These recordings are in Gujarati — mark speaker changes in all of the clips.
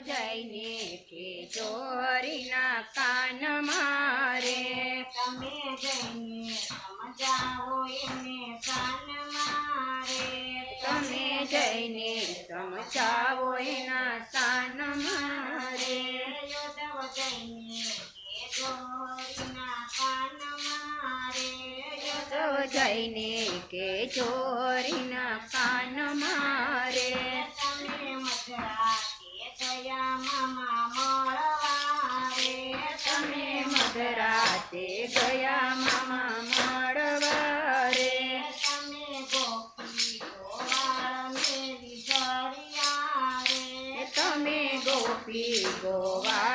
Speaker 1: જઈને કે ચોરીના કાન મારે.
Speaker 2: તમે જઈને સમજાવો એને કાન મારે.
Speaker 1: તમે જઈને સમજાવો એના કાન મારે.
Speaker 2: યોદવ જઈને કે કાન મારે.
Speaker 1: તો જઈને કે ચોરીના કાન મારે.
Speaker 2: ગોપી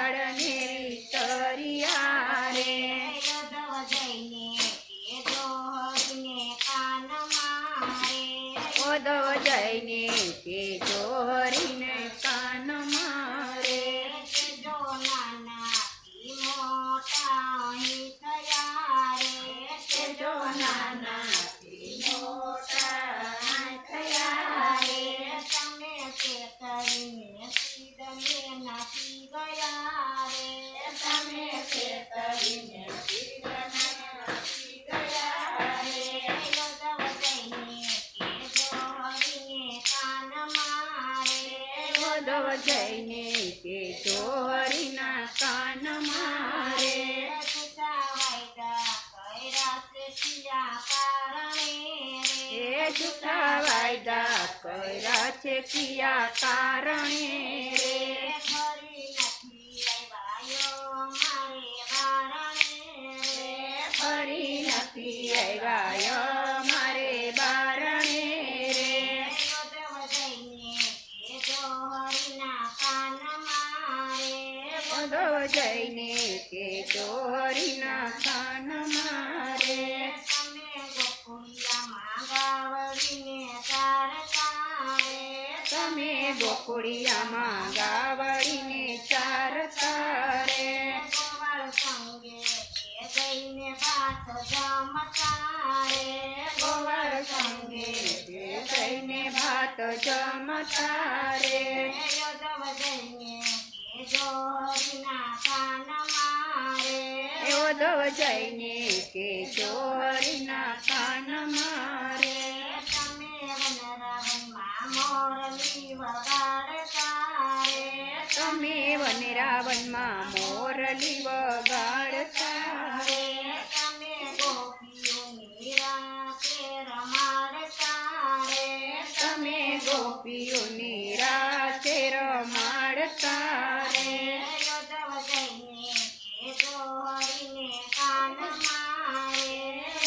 Speaker 1: કર્યા છે કિયા કારણે રે? નથી આવ્યા મારે બારણે રે? બધો જઈને કે ચોરીના કાન મારે. તમે ગાવડીને ચાર તારે.
Speaker 2: ગોવાળ સંગે તારે જઈને ભાત જમતારે
Speaker 1: ગોવાળ સંગે જઈને ભાત જમતા રે
Speaker 2: યદવ જઈને કે જોરીના કાન મારે.
Speaker 1: એવો દવ જઈને કે ચોરીના કાન મારે.
Speaker 2: મોરલી વગાડતા રે
Speaker 1: તમે વનરાવનમાં મોરલી વગાડતા
Speaker 2: તમે ગોપીઓની રાતે રમાડતા રે
Speaker 1: તમે ગોપીઓની રાતે રમાડતા રે
Speaker 2: યદવ જઈને કે જોરીને કાન મારે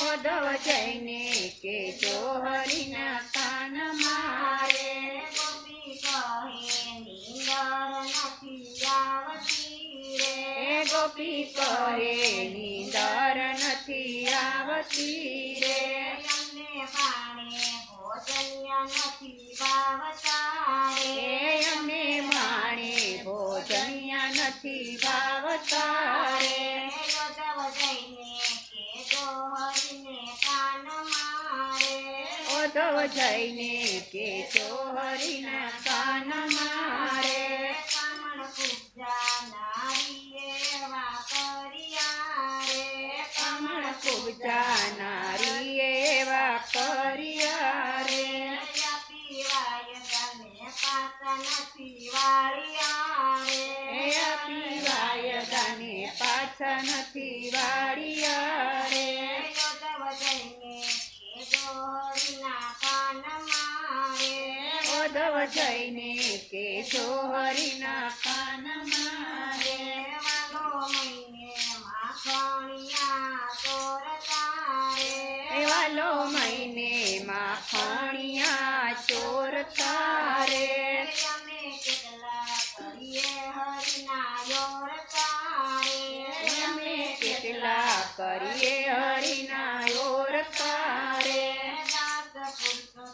Speaker 1: ઓદવ જઈને કે ચોરીના કાન મારે
Speaker 2: ગોપી કહે નીંદર નથી આવતી રે.
Speaker 1: ગોપી કહે નીંદર નથી આવતી રે.
Speaker 2: અમને પાણે ભોજન્ય નથી ભાવતા રે.
Speaker 1: માણે ભોજનિયા નથી ભાવતા ઓદવ જઈને કે ચોરીના કાન મારે.
Speaker 2: કમણ પૂજા નારી એવા કર્યા રે. પીવાય તને
Speaker 1: પાછા નથી વાળિયા ઓદવ જઈને કે હરિના કાન મારે
Speaker 2: વાલો મહિને માખણિયા
Speaker 1: ચોર તારે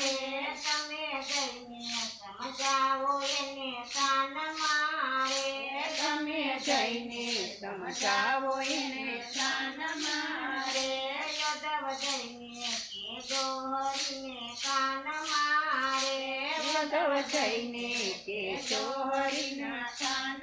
Speaker 2: તમે
Speaker 1: જઈને
Speaker 2: સમજાવો એને કાન મારે
Speaker 1: તમે જઈને સમજાવો એને શાન મારે
Speaker 2: યાદવ જઈને કેજો હરીને કાન મારે
Speaker 1: યાદવ જઈને કેશો હરિના કાન